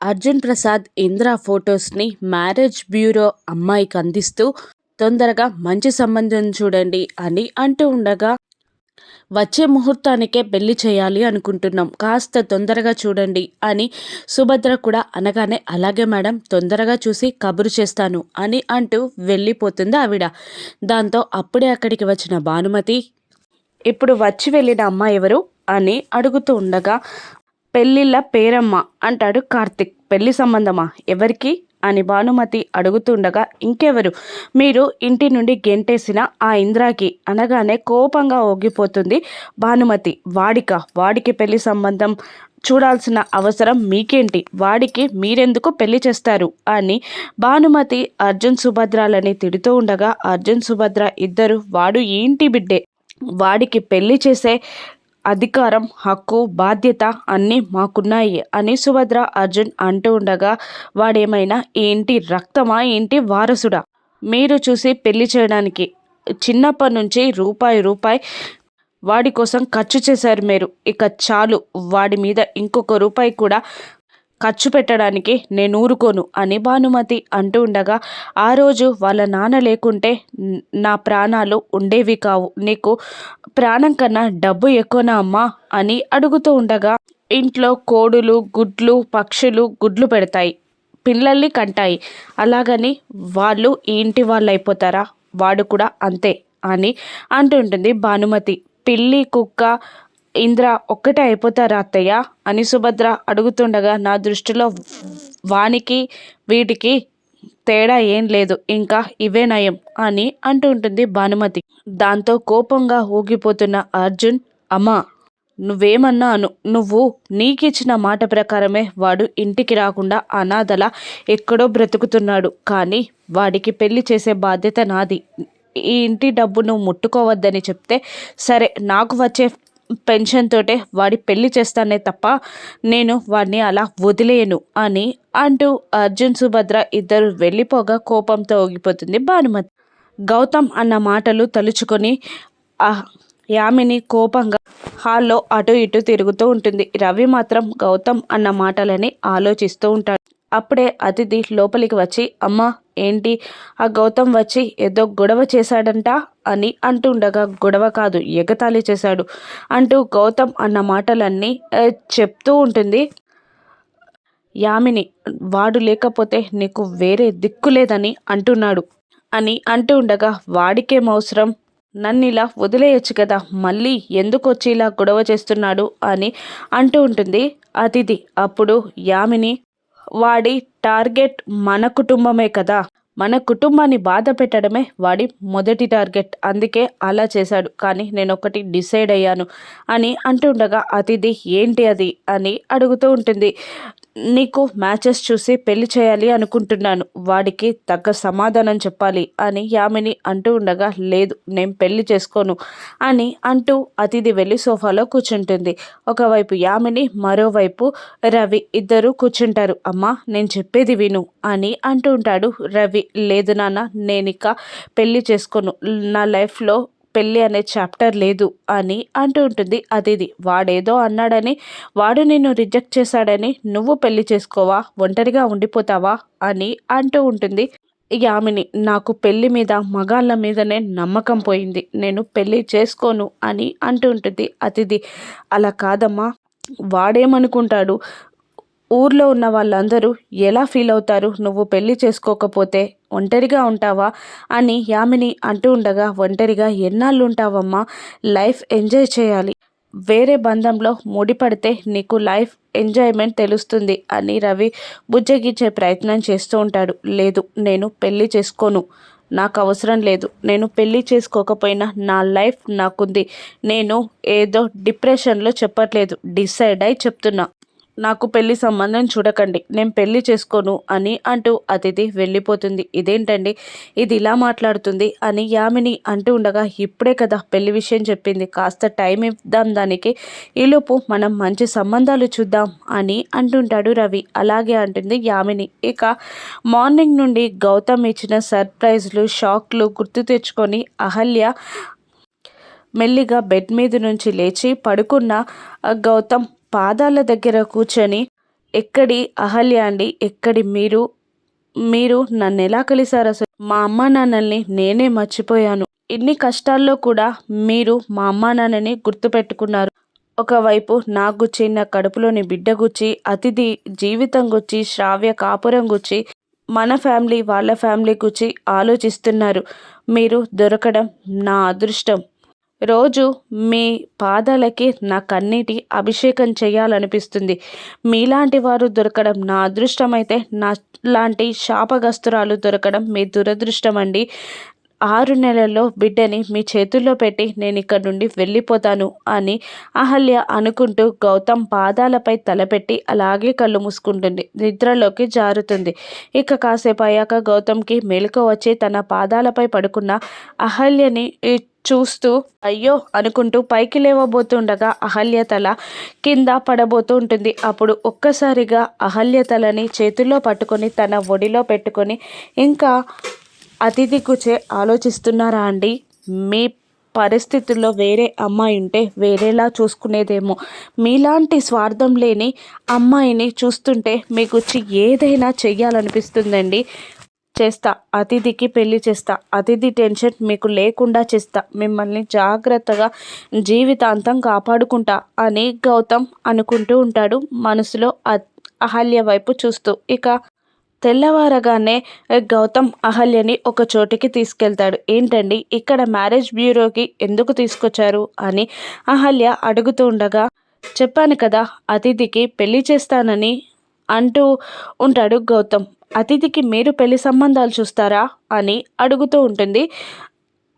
అర్జున్ ప్రసాద్ ఇంద్ర ఫొటోస్ని marriage bureau అమ్మాయికి అందిస్తూ తొందరగా మంచి సంబంధం చూడండి అని అంటూ ఉండగా వచ్చే ముహూర్తానికే పెళ్ళి చేయాలి అనుకుంటున్నాం. కాస్త తొందరగా చూడండి అని సుభద్ర కూడా అనగానే అలాగే మేడం తొందరగా చూసి కబురు చేస్తాను అని అంటూ వెళ్ళిపోతుంది ఆవిడ. దాంతో అప్పుడే అక్కడికి వచ్చిన భానుమతి ఇప్పుడు వచ్చి వెళ్ళిన అమ్మాయి ఎవరు? అని అడుగుతూ ఉండగా పెళ్ళిళ్ళ పేరమ్మ అంటాడు కార్తిక్. పెళ్ళి సంబంధమా? ఎవరికి? అని భానుమతి అడుగుతుండగా ఇంకెవరు? మీరు ఇంటి నుండి గెంటేసిన ఆ ఇంద్రాకి అనగానే కోపంగా ఓగిపోతుంది భానుమతి. వాడిక? వాడికి పెళ్ళి సంబంధం చూడాల్సిన అవసరం మీకేంటి? వాడికి మీరెందుకు పెళ్ళి చేస్తారు? అని భానుమతి అర్జున్ సుభద్రాలని తిడుతూ ఉండగా అర్జున్ సుభద్ర ఇద్దరు వాడు ఏంటి బిడ్డే. వాడికి పెళ్ళి చేసే అధికారం హక్కు బాధ్యత అన్నీ మాకున్నాయి అని సుభద్ర అర్జున్ అంటూ ఉండగా వాడేమైనా ఏంటి రక్తమా ఏంటి వారసుడా? మీరు చూసి పెళ్ళి చేయడానికి చిన్నప్పటి నుంచి రూపాయి రూపాయి వాడి కోసం ఖర్చు చేశారు మీరు. ఇక చాలు వాడి మీద ఇంకొక రూపాయి కూడా ఖర్చు పెట్టడానికి నేను ఊరుకోను అని భానుమతి అంటూ ఉండగా ఆ రోజు వాళ్ళ నాన్న లేకుంటే నా ప్రాణాలు ఉండేవి కావు. నీకు ప్రాణం కన్నా డబ్బు ఎక్కువనా అమ్మా? అని అడుగుతూ ఉండగా ఇంట్లో కోడులు గుడ్లు పక్షులు గుడ్లు పెడతాయి. పిల్లల్ని కంటాయి. అలాగని వాళ్ళు ఈ ఇంటి వాళ్ళు అయిపోతారా వాడు కూడా అంతే అని అంటుంటుంది భానుమతి. పిల్లి కుక్క ఇంద్ర ఒక్కటే అయిపోతారా అత్తయ్య? అని సుభద్ర అడుగుతుండగా నా దృష్టిలో వానికి వీటికి తేడా ఏం లేదు. ఇంకా ఇవే నయం అని అంటూ ఉంటుంది భానుమతి. దాంతో కోపంగా ఊగిపోతున్న అర్జున్ అమ్మా నువ్వేమన్నాను? నువ్వు నీకిచ్చిన మాట ప్రకారమే వాడు ఇంటికి రాకుండా అనాథల ఎక్కడో బ్రతుకుతున్నాడు. కానీ వాడికి పెళ్ళి చేసే బాధ్యత నాది. ఈ ఇంటి డబ్బు నువ్వు ముట్టుకోవద్దని చెప్తే సరే నాకు వచ్చే పెన్షన్ తోటే వాడి పెళ్ళి చేస్తానే తప్ప నేను వాడిని అలా వదిలేయను అని అంటూ అర్జున్ సుభద్ర ఇద్దరు వెళ్ళిపోగా కోపంతో ఊగిపోతుంది భానుమతి. గౌతమ్ అన్న మాటలు తలుచుకొని యామిని కోపంగా హాల్లో అటు ఇటు తిరుగుతూ ఉంటుంది. రవి మాత్రం గౌతమ్ అన్న మాటలని ఆలోచిస్తూ ఉంటాడు. అప్పుడే అతిథి లోపలికి వచ్చి అమ్మ ఏంటి? ఆ గౌతమ్ వచ్చి ఏదో గొడవ చేశాడంట అని అంటుండగా గొడవ కాదు ఎగతాళి చేశాడు అంటూ గౌతమ్ అన్న మాటలన్నీ చెప్తూ ఉంటుంది. యామిని వాడు లేకపోతే నీకు వేరే దిక్కు లేదని అంటున్నాడు అని అంటూ ఉండగా వాడికేం అవసరం? నన్ను ఇలా వదిలేయచ్చు కదా మళ్ళీ ఎందుకు వచ్చి ఇలా గొడవ చేస్తున్నాడు అని అంటూ ఉంటుంది అతిథి. అప్పుడు యామిని వాడి టార్గెట్ మన కుటుంబమే కదా. మన కుటుంబాన్ని బాధ పెట్టడమే వాడి మొదటి టార్గెట్. అందుకే అలా చేశాడు. కానీ నేను ఒకటి డిసైడ్ అయ్యాను అని అంటుండగా అతిథి ఏంటి అది? అని అడుగుతూ ఉంటుంది. నీకు మ్యాచెస్ చూసి పెళ్ళి చేయాలి అనుకుంటున్నాను. వాడికి తగ్గ సమాధానం చెప్పాలి అని యామిని అంటూ ఉండగా లేదు నేను పెళ్ళి చేసుకోను అని అంటూ అతిథి వెళ్ళి సోఫాలో కూర్చుంటుంది. ఒకవైపు యామిని మరోవైపు రవి ఇద్దరు కూర్చుంటారు. అమ్మా నేను చెప్పేది విను అని అంటూ ఉంటాడు రవి. లేదు నాన్న నేనిక పెళ్ళి చేసుకోను. నా లైఫ్లో పెళ్ళి అనే చాప్టర్ లేదు అని అంటూ ఉంటుంది. అదిది వాడేదో అన్నాడని వాడు నిన్ను రిజెక్ట్ చేశాడని నువ్వు పెళ్ళి చేసుకోవా ఒంటరిగా ఉండిపోతావా అని అంటూ ఉంటుంది. యామిని నాకు పెళ్ళి మీద మగాళ్ళ మీదనే నమ్మకం పోయింది. నేను పెళ్ళి చేసుకోను అని అంటూ ఉంటుంది. అతిథి అలా కాదమ్మా వాడేమనుకుంటాడు? ఊర్లో ఉన్న వాళ్ళందరూ ఎలా ఫీల్ అవుతారు? నువ్వు పెళ్ళి చేసుకోకపోతే ఒంటరిగా ఉంటావా? అని యామిని అంటూ ఉండగా ఒంటరిగా ఎన్నాళ్ళు ఉంటావమ్మా లైఫ్ ఎంజాయ్ చేయాలి. వేరే బంధంలో ముడిపడితే నీకు లైఫ్ ఎంజాయ్మెంట్ తెలుస్తుంది అని రవి బుజ్జగించే ప్రయత్నం చేస్తూ ఉంటాడు. లేదు నేను పెళ్ళి చేసుకోను. నాకు అవసరం లేదు. నేను పెళ్ళి చేసుకోకపోయినా నా లైఫ్ నాకుంది. నేను ఏదో డిప్రెషన్లో చెప్పట్లేదు. డిసైడ్ అయి చెప్తున్నా. నాకు పెళ్ళి సంబంధం చూడకండి నేను పెళ్ళి చేసుకోను అని అంటూ అతిథి వెళ్ళిపోతుంది. ఇదేంటండి? ఇది ఇలా మాట్లాడుతుంది అని యామిని అంటూ ఉండగా ఇప్పుడే కదా పెళ్ళి విషయం చెప్పింది. కాస్త టైం ఇద్దాం దానికి. ఈలోపు మనం మంచి సంబంధాలు చూద్దాం అని అంటుంటాడు రవి. అలాగే అంటుంది యామిని. ఇక మార్నింగ్ నుండి గౌతమ్ ఇచ్చిన సర్ప్రైజ్లు షాక్లు గుర్తు తెచ్చుకొని అహల్య మెల్లిగా బెడ్ మీద నుంచి లేచి పడుకున్న గౌతమ్ పాదాల దగ్గర కూర్చొని ఎక్కడి అహల్య అండి ఎక్కడి మీరు? మీరు నన్ను ఎలా కలిశారు అసలు? మా అమ్మ నాన్నల్ని నేనే మర్చిపోయాను. ఇన్ని కష్టాల్లో కూడా మీరు మా అమ్మ నాన్నని గుర్తుపెట్టుకున్నారు. ఒకవైపు నాకు గుచ్చి నా కడుపులోని బిడ్డ గుచ్చి అతిథి జీవితం గుచ్చి శ్రావ్య కాపురం గుచ్చి మన ఫ్యామిలీ వాళ్ళ ఫ్యామిలీ గుచ్చి ఆలోచిస్తున్నారు. మీరు దొరకడం నా అదృష్టం. రోజు మీ పాదాలకి నా కన్నీటి అభిషేకం చేయాలనిపిస్తుంది. మీలాంటి వారు దొరకడం నా అదృష్టం అయితే నా లాంటి శాపగస్తురాలు దొరకడం మీ దురదృష్టం అండి ఆరు నెలల్లో బిడ్డని మీ చేతుల్లో పెట్టి నేను ఇక్కడ నుండి వెళ్ళిపోతాను అని అహల్య అనుకుంటూ గౌతమ్ పాదాలపై తలపెట్టి అలాగే కళ్ళు మూసుకుంటుంది. నిద్రలోకి జారుతుంది. ఇక కాసేపు అయ్యాక గౌతమ్కి మెలకు వచ్చి తన పాదాలపై పడుకున్న అహల్యని చూస్తూ అయ్యో అనుకుంటూ పైకి లేవబోతుండగా అహల్య తల కింద పడబోతూ ఉంటుంది. అప్పుడు ఒక్కసారిగా అహల్య తలని చేతుల్లో పట్టుకొని తన ఒడిలో పెట్టుకొని ఇంకా అతిథి కూర్చే ఆలోచిస్తున్నారా అండి? మీ పరిస్థితుల్లో వేరే అమ్మాయి ఉంటే వేరేలా చూసుకునేదేమో. మీలాంటి స్వార్థం లేని అమ్మాయిని చూస్తుంటే మీకు ఏదైనా చెయ్యాలనిపిస్తుందండి. చేస్తా. అతిథికి పెళ్ళి చేస్తా. అతిథి టెన్షన్ మీకు లేకుండా చేస్తా. మిమ్మల్ని జాగ్రత్తగా జీవితాంతం కాపాడుకుంటా అని గౌతమ్ అనుకుంటూ ఉంటాడు. మనసులో అహల్య వైపు చూస్తూ. ఇక తెల్లవారగానే గౌతమ్ అహల్యని ఒక చోటికి తీసుకెళ్తాడు. ఏంటండి? ఇక్కడ మ్యారేజ్ బ్యూరోకి ఎందుకు తీసుకొచ్చారు? అని అహల్య అడుగుతూ ఉండగా చెప్పాను కదా అతిథికి పెళ్ళి చేస్తానని అంటూ ఉంటాడు గౌతమ్. అతిథికి మీరు పెళ్ళి సంబంధాలు చూస్తారా? అని అడుగుతూ ఉంటుంది.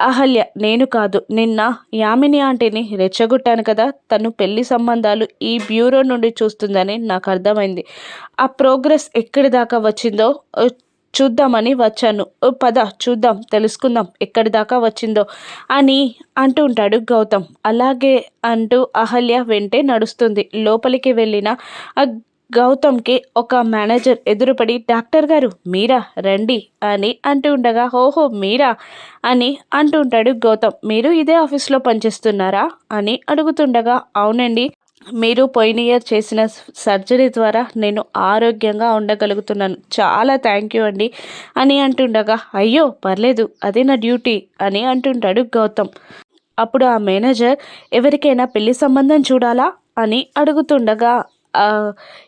అహల్య నేను కాదు. నిన్న యామిని ఆంటీని రెచ్చగొట్టాను కదా తను పెళ్ళి సంబంధాలు ఈ బ్యూరో నుండి చూస్తుందని నాకు అర్థమైంది. ఆ ప్రోగ్రెస్ ఎక్కడి దాకా వచ్చిందో చూద్దామని వచ్చాను. పద చూద్దాం తెలుసుకుందాం ఎక్కడి దాకా వచ్చిందో అని అంటూ ఉంటాడు గౌతమ్. అలాగే అంటూ అహల్య వెంటే నడుస్తుంది. లోపలికి వెళ్ళిన గౌతమ్కి ఒక మేనేజర్ ఎదురుపడి డాక్టర్ గారు మీరా రండి అని అంటూ ఉండగా హోహో మీరా అని అంటూ ఉంటాడు గౌతమ్. మీరు ఇదే ఆఫీస్లో పనిచేస్తున్నారా? అని అడుగుతుండగా అవునండి మీరు పోయిన ఇయర్ చేసిన సర్జరీ ద్వారా నేను ఆరోగ్యంగా ఉండగలుగుతున్నాను. చాలా థ్యాంక్ యూ అండి అని అంటుండగా అయ్యో పర్లేదు అదే నా డ్యూటీ అని అంటుంటాడు గౌతమ్. అప్పుడు ఆ మేనేజర్ ఎవరికైనా పెళ్ళి సంబంధం చూడాలా? అని అడుగుతుండగా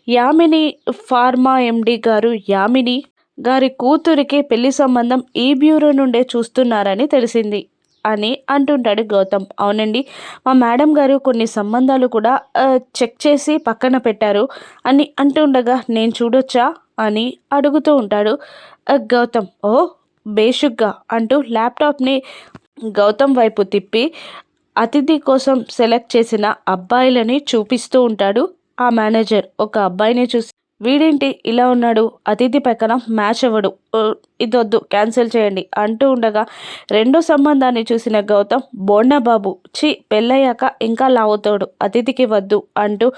యామిని ఫార్మా ఎండి గారు యామిని గారి కూతురికి పెళ్ళి సంబంధం ఈ బ్యూరో నుండే చూస్తున్నారని తెలిసింది అని అంటుంటాడు గౌతమ్. అవునండి మా మేడం గారు కొన్ని సంబంధాలు కూడా చెక్ చేసి పక్కన పెట్టారు అని అంటుండగా నేను చూడొచ్చా? అని అడుగుతూ ఉంటాడు గౌతమ్. ఓ బేషుగ్గా అంటూ ల్యాప్టాప్ని గౌతమ్ వైపు తిప్పి అతిథి కోసం సెలెక్ట్ చేసిన అబ్బాయిలని చూపిస్తూ ఉంటాడు ఆ మేనేజర్ ఒక అబ్బాయిని చూసి వీడేంటి? ఇలా ఉన్నాడు. అతిథి పక్కన మ్యాచ్ అవ్వడు. ఇదొద్దు. క్యాన్సిల్ చేయండి. అంటూ ఉండగా రెండో సంబంధాన్ని చూసిన గౌతమ్ బోండాబాబు చి పెళ్ళయ్యాక ఇంకా లావుతాడు. అతిథికి వద్దు. అంటూ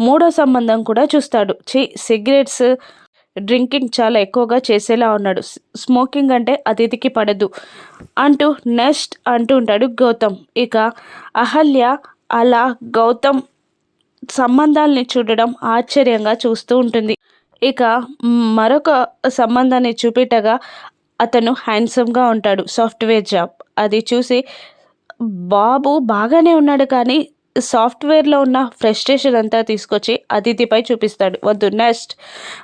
మూడో సంబంధం కూడా చూస్తాడు. చి సిగరెట్స్ డ్రింకింగ్ చాలా ఎక్కువగా చేసేలా ఉన్నాడు. స్మోకింగ్ అంటే అతిథికి పడదు అంటూ నెక్స్ట్ అంటూ ఉంటాడు గౌతమ్. ఇక అహల్య అలా గౌతమ్ సంబంధాలని చూడడం ఆశ్చర్యంగా చూస్తూ ఉంటుంది. ఇక మరొక సంబంధాన్ని చూపెట్టగా అతను హ్యాండ్సమ్గా ఉంటాడు. Software job. అది చూసి బాబు బాగానే ఉన్నాడు కానీ సాఫ్ట్వేర్లో ఉన్న ఫ్రస్ట్రేషన్ అంతా తీసుకొచ్చి అతిథిపై చూపిస్తాడు. వద్దు నెక్స్ట్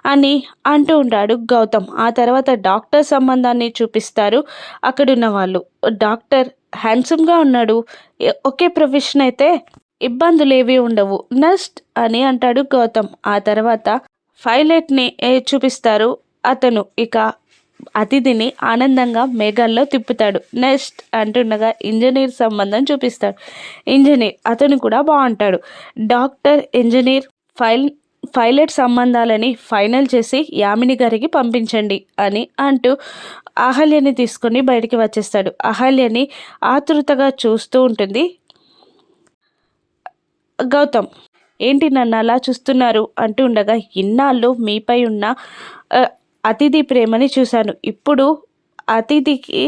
అని అంటూ ఉంటాడు గౌతమ్. ఆ తర్వాత డాక్టర్ సంబంధాన్ని చూపిస్తారు అక్కడున్న వాళ్ళు. డాక్టర్ హ్యాండ్సమ్గా ఉన్నాడు. ఒకే ప్రొఫెషన్ అయితే ఇబ్బందులేవి ఉండవు. నెక్స్ట్ అని అంటాడు గౌతమ్. ఆ తర్వాత పైలట్ని చూపిస్తారు? అతను ఇక అతిథిని ఆనందంగా మేఘాల్లో తిప్పుతాడు. నెక్స్ట్ అంటుండగా ఇంజనీర్ సంబంధం చూపిస్తాడు. ఇంజనీర్ అతను కూడా బాగుంటాడు. డాక్టర్ ఇంజనీర్ ఫైల్ పైలట్ సంబంధాలని ఫైనల్ చేసి యామిని గారికి పంపించండి అని అంటూ అహల్యని తీసుకొని బయటికి వచ్చేస్తాడు. అహల్యని ఆతృతగా చూస్తూ ఉంటుంది. గౌతమ్ ఏంటి నన్ను అలా చూస్తున్నారు? అంటూ ఉండగా ఇన్నాళ్ళు మీపై ఉన్న అతిథి ప్రేమని చూశాను. ఇప్పుడు అతిథికి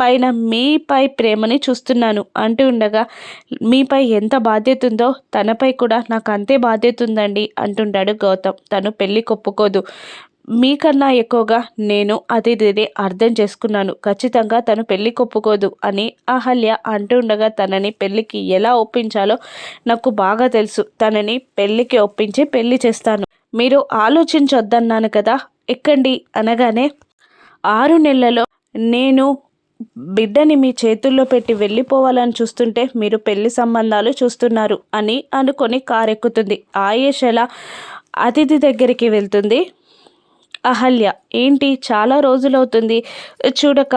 పైన మీపై ప్రేమని చూస్తున్నాను అంటూ ఉండగా మీపై ఎంత బాధ్యత ఉందో తనపై కూడా నాకు అంతే బాధ్యత ఉందండి అంటుంటాడు గౌతమ్. తను పెళ్ళి కొప్పుకోదు. మీకన్నా ఎక్కువగా నేను అతిథిని అర్థం చేసుకున్నాను. ఖచ్చితంగా తను పెళ్ళి కొప్పుకోదు అని అహల్య అంటూ ఉండగా తనని పెళ్ళికి ఎలా ఒప్పించాలో నాకు బాగా తెలుసు. తనని పెళ్ళికి ఒప్పించి పెళ్ళి చేస్తాను. మీరు ఆలోచించొద్దన్నాను కదా? ఎక్కండి అనగానే ఆరు నెలలలో నేను బిడ్డని మీ చేతుల్లో పెట్టి వెళ్ళిపోవాలని చూస్తుంటే మీరు పెళ్ళి సంబంధాలు చూస్తున్నారు అని అనుకొని కారెక్కుతుంది. ఆయేషల అతిథి దగ్గరికి వెళ్తుంది? అహల్య ఏంటి? చాలా రోజులవుతుంది. చూడక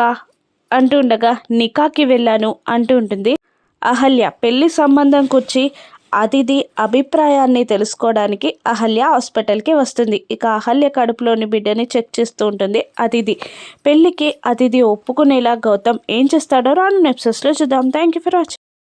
అంటుండగా నికాకి వెళ్ళాను అంటూ ఉంటుంది. అహల్య పెళ్ళి సంబంధం కూర్చి అతిథి అభిప్రాయాన్ని తెలుసుకోవడానికి అహల్య హాస్పిటల్కి వస్తుంది. ఇక అహల్య కడుపులోని బిడ్డని చెక్ చేస్తూ ఉంటుంది అతిథి. పెళ్ళికి అతిథి ఒప్పుకునేలా గౌతమ్ ఏం చేస్తాడో రాను నెప్సెస్లో చూద్దాం. Thank you for watching.